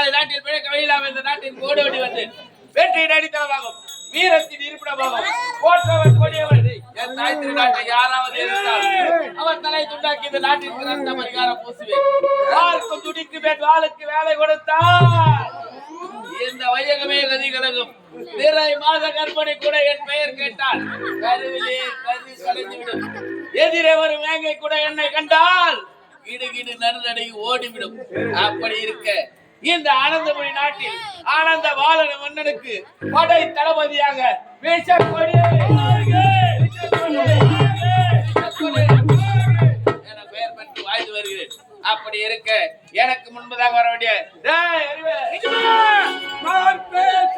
இல்லாத நாட்டில் பிழைக்க இல்லாமல் இந்த நாட்டில் ஓடி ஓடி வந்து வெற்றி நடித்தவராகும் வீரத்தின் இருப்பிடமாகும். போற்றவர் கொடியவர். என் தாய் திருநாட்டை யாராவது இருந்தால் அவர் தலை துண்டாக்கி இந்த நாட்டிற்கு ரத்த பரிகாரம் பூசுவேன். துடிக்கு வாளுக்கு வேலை கொடுத்தார் இந்த வையகமே கதி கலகும் நிறை மாத கற்பனை கூட என் பெயர் கேட்டால் கருவிலே கதி கலைந்துவிடும் எதிரே ஒரு வேங்கை கூட என்னை கண்டால் கிடுகிடு நடுநடை ஓடிவிடும். அப்படி இருக்க இந்த ஆனந்தமொழி நாட்டில் ஆனந்த வாழன மன்னனுக்கு படை தளபதியாக விஷக்கொடி என பெயர் பெற்று வாழ்ந்து வருகிறேன். அப்படி இருக்க எனக்கு முன்பதாக வர வேண்டிய நான் பேச.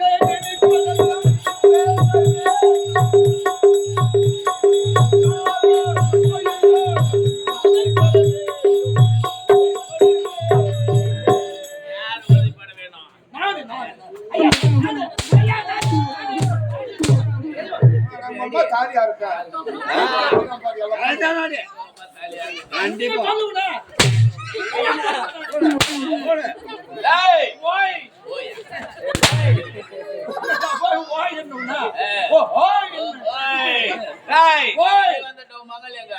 தாலியா இருக்கா. வந்துட்டோம் மகள் எங்க?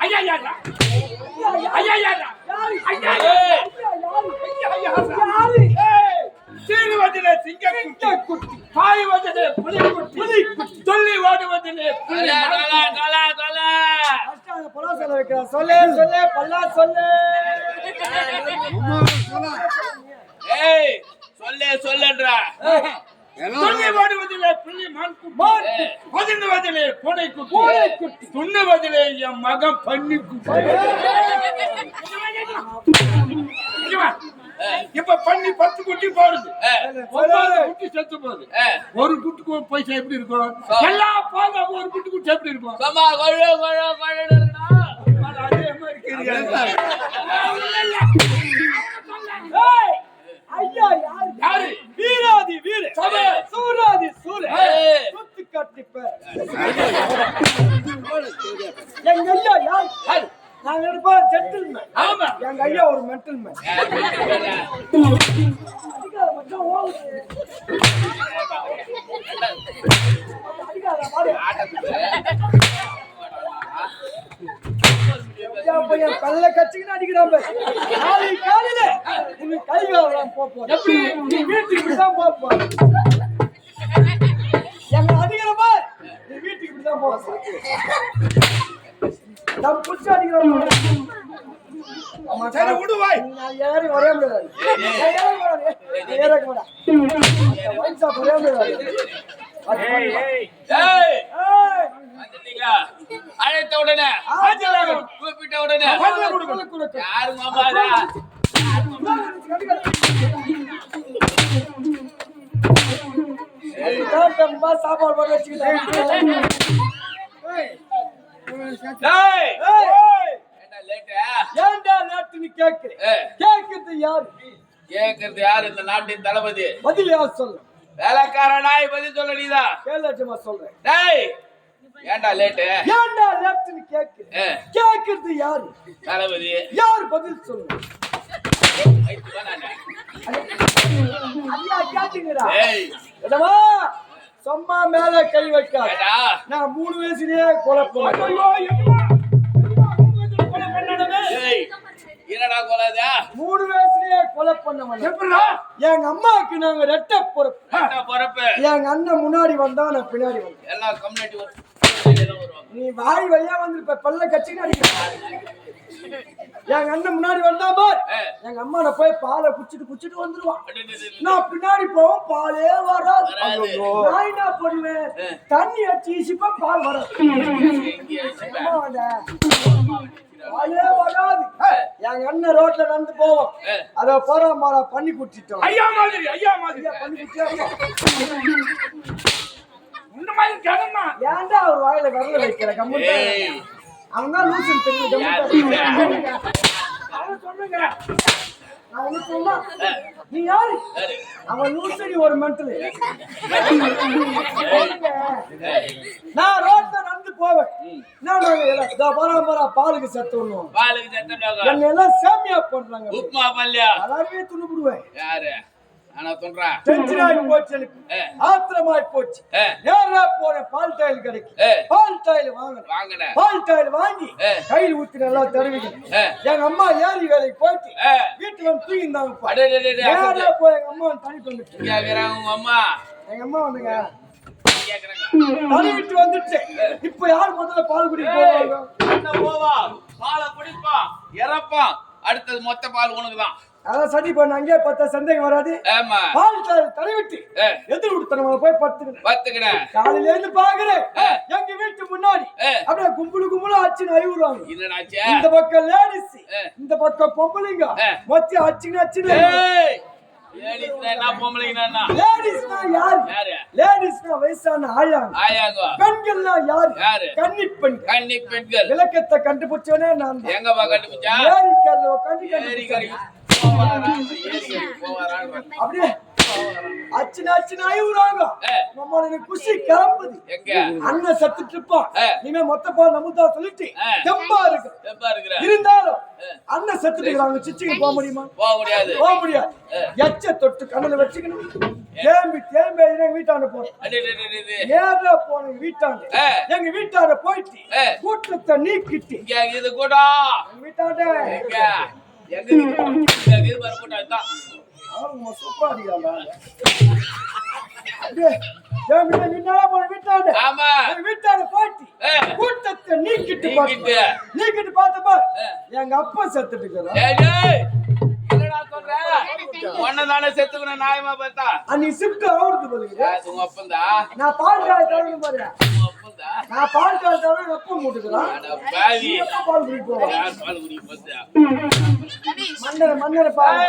ஐயா ஐயா ஐயா பாயுவதிலே புலிக்குட்டி புலிக்குட்டி சொல்லி ஓடுவதிலே புலி சொல்லு சொல்லு பல்லா சொல்லு ஏய், சொல்லு சொல்லுன்றா சொல்லி ஓடுவதிலே புலி மான் குட்டி. பதினுவதிலே பூனை குட்டி. துண்ணுவதிலே என் மகன் பண்ணி. இப்ப பண்ணி பத்து குட்டி போடுது. குட்டி செத்து போகுது. ஒரு குட்டுக்கு பைசா எப்படி இருக்கும்? எல்லா போக ஒரு குட்டி குட்டி எப்படி இருக்கும்? அதே மாதிரி கிடையாது. ஏய், ஐயா யாரு யாரு சூர ஏய். சுத்து கட்டிப்ப. எங்க ஐயா யார்? நாங்க இருப்போம் ஜென்டில்மேன் ஆமா. எங்க ஐயா ஒரு மென்டல்மேன் பையன் பல்ல கச்சிக்கின்னு அடிக்கிறான் காலையில உனக்கு கை காலம் போப்போம் வீட்டுக்கு இப்படிதான் போப்போம் அழைத்த உடனே கூப்பிட்ட உடனே யாரு மாமா சாப்பாடு போட்டு வச்சுக்கிட்டேன் யாரு கேக்குறது யார் இந்த நாட்டின் தளபதி பதில் யார் சொல்லு வேலைக்கார நாய் பதில் சொல்ல நீதான் கேளாச்சமா சொல்றேன் டேய் ஏன்டா லேட்டு? ஏன்டா நாட்டுன்னு கேக்குறேன் ஏய், கேக்குறது யாரு? தளபதி. யார் பதில் சொல்லு ஐத்து வா நானு. ஐயா கேட்டீங்கடா ஏய் என்னமா சும்மா மேல கை வைக்காத. நான் மூணு வயசுலயே கொலை என்னடா கொலாதா மூணு வயசுலயே கொலை பண்ணவன். எங்க அம்மாவுக்கு நாங்க ரெட்ட பொறுப்பு. பொறுப்பு. எங்க அண்ணன் முன்னாடி வந்தா நான் பின்னாடி வந்தேன். எல்லா கம்யூனிட்டி நீ வாய் வழியா வந்து இப்ப பல்ல கட்சின்னு அடிக்கிற. எங்க அண்ணன் முன்னாடி வந்தா பார். எங்க அம்மா நான் போய் பாலை குடிச்சிட்டு குடிச்சிட்டு வந்துருவான். நான் பின்னாடி போவோம் பாலே வராது. நான் என்ன பண்ணுவேன்? தண்ணி அடிச்சு ஈசிப்பா பால் வராது. பாலே வராது. எங்க அண்ணன் ரோட்ல நடந்து போவோம். அத போற மாறா பண்ணி குடிச்சிட்டோம். ஐயா மாதிரி ஐயா மாதிரி. பண்ணி குடிச்சா இந்த மாதிரி ஜனமா? ஏன்டா அவர் வாயில விரல வைக்கிற கம்முட்டா அவன் தான் லூசுன்னு தெரியும் அவன் நான் ஒண்ணு சொன்னா நீ யாரு? அவன் லூசடி ஒரு மென்டல் நான் ரோட்ல நடந்து போவேன். நான் போறா பாலுக்கு செத்து விடுவோம். பாலுக்கு என்ன எல்லாம் சேமியா பண்றாங்க உப்மா பல்லியா எல்லாருமே துணுபிடுவேன் யாரு? ஆனா சொல்றா. டென்ஷன் ஆகி போச்சு எனக்கு. ஏ. ஆத்திரமாய் போச்சு. நேரா போன பால் டாயில் கடைக்கு. பால் டாயில் வாங்கினேன் வாங்கின. பால் டாயில் வாங்கி. கையில் ஊத்தி நல்லா தருவிக்கணும். ஏ. எங்க அம்மா ஏறி வேலைக்கு போயிட்டு. வீட்டுல வந்து தூங்கிருந்தாங்க நேரா. போய் எங்க அம்மா தண்ணி உங்க அம்மா. எங்க அம்மா வந்துங்க. விட்டு வந்துட்டு இப்ப யார் முதல்ல பால் அண்ணன் போவா? பாலை குடிப்பான் இறப்பான் அடுத்தது மொத்த பால் உனக்குதான். அதான் சரி பண்ண அங்கேயே பார்த்தா சந்தேகம் வராது. பால். எதிர் கொடுத்தனவங்க போய் பத்துக்கிட காலையில இருந்து பாக்குறேன். எங்க வீட்டு முன்னாடி. அப்படியே கும்பலு கும்பலு அச்சுன்னு அழுவுறாங்க என்னடாச்சு இந்த பக்கம் லேடிஸ். இந்த பக்கம் பொம்பளைங்க. மொத்தி கன்னி பெண்கள். விளக்கத்தை கண்டுபிடிச்சவனே நான் எங்கப்பா கண்டுபிடிச்சா? அப்படியே. அழுவுறாங்க ஏ. நம்ம எனக்கு குஷி கிளம்புது. அண்ணன் சத்துட்டு இருப்பான். இனிமே மொத்த நமுதா சொல்லிட்டு. தெம்பா இருக்கு. இருந்தாலும் அண்ணன் செத்துட்டு இருக்காங்க சிச்சுக்கு போக முடியுமா? போக முடியாது. போக முடியாது. எச்ச தொட்டு கண்ணுல வச்சுக்கணும். தேம்பி தேம்பி எங்க வீட்டாண்ட அடடடடடே. நேரா போன வீட்டாண்ட. எங்க வீட்டாண்ட போயிட்டு. கூட்டத்தை நீக்கிட்டு. இது கூட வீட்டாண்ட. எங்க இது பாரு போட்டா. கூட்டத்தை நீக்கிட்டு நீக்கிட்டு. பார்த்தப்ப. எங்க அப்பா செத்துட்டு சொல்ற? உன்னைதானே செத்துக்கணும் நியாயமா பார்த்தா? அன்னைக்கு ஷிஃப்ட் ஆகுறது உங்க அப்பந்தா. நான் பால் பாரு. நான் பால் தரணும் எப்ப மூட்டுக்கிறான் பால் பார்த்தா மன்னரை மன்னரை பால்